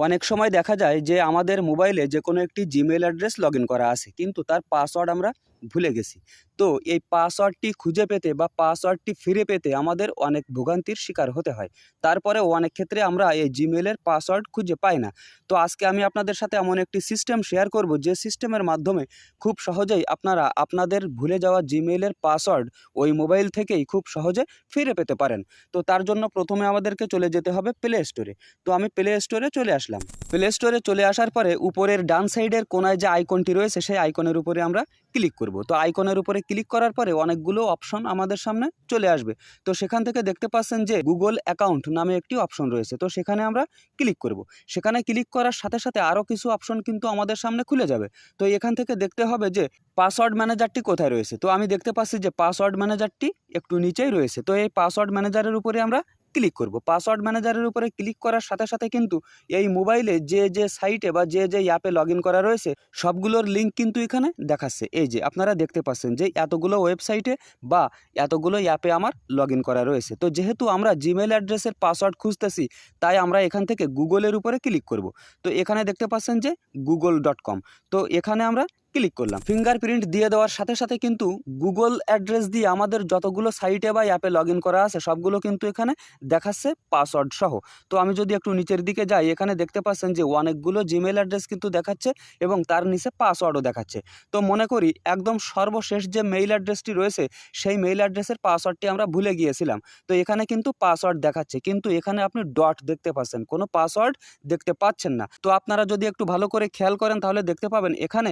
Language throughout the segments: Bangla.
অনেক সময় দেখা যায় যে আমাদের মোবাইলে যে কোনো একটি জিমেল অ্যাড্রেস লগ করা আছে, কিন্তু তার পাসওয়ার্ড আমরা ভুলে গেছি। তো এই পাসওয়ার্ডটি খুঁজে পেতে বা পাসওয়ার্ডটি ফিরে পেতে আমাদের অনেক ভোগান্তির শিকার হতে হয়। তারপরেও অনেক ক্ষেত্রে আমরা এই জিমেলের পাসওয়ার্ড খুঁজে পাই না। তো আজকে আমি আপনাদের সাথে এমন একটি সিস্টেম শেয়ার করব, যে সিস্টেমের মাধ্যমে খুব সহজেই আপনারা আপনাদের ভুলে যাওয়া জিমেলের পাসওয়ার্ড ওই মোবাইল থেকেই খুব সহজে ফিরে পেতে পারেন। তো তার জন্য প্রথমে আমাদেরকে চলে যেতে হবে প্লে স্টোরে তো আমি প্লে স্টোরে চলে আসলাম। প্লে স্টোরে চলে আসার পরে উপরের ডান সাইডের কোনায় যে আইকনটি রয়েছে, সেই আইকনের উপরে আমরা ক্লিক করব। তো আইকনের উপরে ক্লিক করার পরে অনেকগুলো অপশন আমাদের সামনে চলে আসবে। তো সেখান থেকে দেখতে পাচ্ছেন যে গুগল অ্যাকাউন্ট নামে একটি অপশন রয়েছে। তো সেখানে আমরা ক্লিক করব। সেখানে ক্লিক করার সাথে সাথে আরও কিছু অপশন কিন্তু আমাদের সামনে খুলে যাবে। তো এখান থেকে দেখতে হবে যে পাসওয়ার্ড ম্যানেজারটি কোথায় রয়েছে? তো আমি দেখতে পাচ্ছি যে পাসওয়ার্ড ম্যানেজারটি একটু নিচেই রয়েছে। তো এই পাসওয়ার্ড ম্যানেজারের উপরে আমরা ক্লিক করব। পাসওয়ার্ড ম্যানেজারের উপরে ক্লিক করার সাথে সাথে কিন্তু এই মোবাইলে যে যে সাইটে বা যে যে অ্যাপে লগ করা রয়েছে, সবগুলোর লিঙ্ক কিন্তু এখানে দেখাচ্ছে। এই যে, আপনারা দেখতে পাচ্ছেন যে এতগুলো ওয়েবসাইটে বা এতগুলো অ্যাপে আমার লগ করা রয়েছে। তো যেহেতু আমরা জিমেল অ্যাড্রেসের পাসওয়ার্ড খুঁজতেছি, তাই আমরা এখান থেকে গুগলের উপরে ক্লিক করব। তো এখানে দেখতে পাচ্ছেন যে গুগল ডট কম তো এখানে আমরা ক্লিক করলাম। ফিঙ্গারপ্রিন্ট দিয়ে দেওয়ার সাথে সাথে কিন্তু গুগল অ্যাড্রেস দিয়ে আমাদের যতগুলো সাইটে বা অ্যাপে লগ করা আছে, সবগুলো কিন্তু এখানে দেখাচ্ছে পাসওয়ার্ড সহ। তো আমি যদি একটু নিচের দিকে যাই, এখানে দেখতে পাচ্ছেন যে অনেকগুলো জিমেল অ্যাড্রেস কিন্তু দেখাচ্ছে এবং তার নিচে পাসওয়ার্ডও দেখাচ্ছে। তো মনে করি একদম সর্বশেষ যে মেইল অ্যাড্রেসটি রয়েছে, সেই মেইল অ্যাড্রেসের পাসওয়ার্ডটি আমরা ভুলে গিয়েছিলাম। তো এখানে কিন্তু পাসওয়ার্ড দেখাচ্ছে, কিন্তু এখানে আপনি ডট দেখতে পাচ্ছেন, কোনো পাসওয়ার্ড দেখতে পাচ্ছেন না। তো আপনারা যদি একটু ভালো করে খেয়াল করেন, তাহলে দেখতে পাবেন এখানে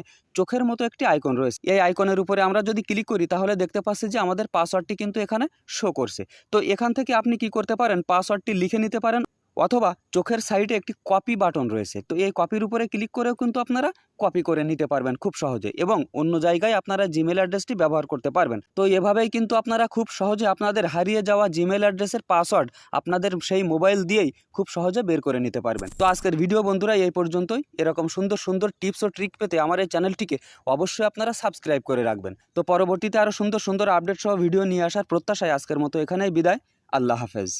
চোখের মতো একটি আইকন রয়েছে। এই আইকনের উপরে আমরা যদি ক্লিক করি, তাহলে দেখতে পাচ্ছি যে আমাদের পাসওয়ার্ডটি কিন্তু এখানে শো করছে। তো এখান থেকে আপনি কি করতে পারেন? পাসওয়ার্ডটি লিখে নিতে পারেন। অথবা চোখের সাইডে একটি কপি বাটন রয়েছে। তো এই কপির উপরে ক্লিক করেও কিন্তু আপনারা কপি করে নিতে পারবেন খুব সহজে এবং অন্য জায়গায় আপনারা জিমেল অ্যাড্রেসটি ব্যবহার করতে পারবেন। তো এভাবেই কিন্তু আপনারা খুব সহজে আপনাদের হারিয়ে যাওয়া জিমেল অ্যাড্রেসের পাসওয়ার্ড আপনাদের সেই মোবাইল দিয়েই খুব সহজে বের করে নিতে পারবেন। তো আজকের ভিডিও বন্ধুরা এই পর্যন্তই। এরকম সুন্দর সুন্দর টিপস ও ট্রিক পেতে আমার এই চ্যানেলটিকে অবশ্যই আপনারা সাবস্ক্রাইব করে রাখবেন। তো পরবর্তীতে আরও সুন্দর সুন্দর আপডেট সহ ভিডিও নিয়ে আসার প্রত্যাশায় আজকের মতো এখানেই বিদায়। আল্লাহ হাফেজ।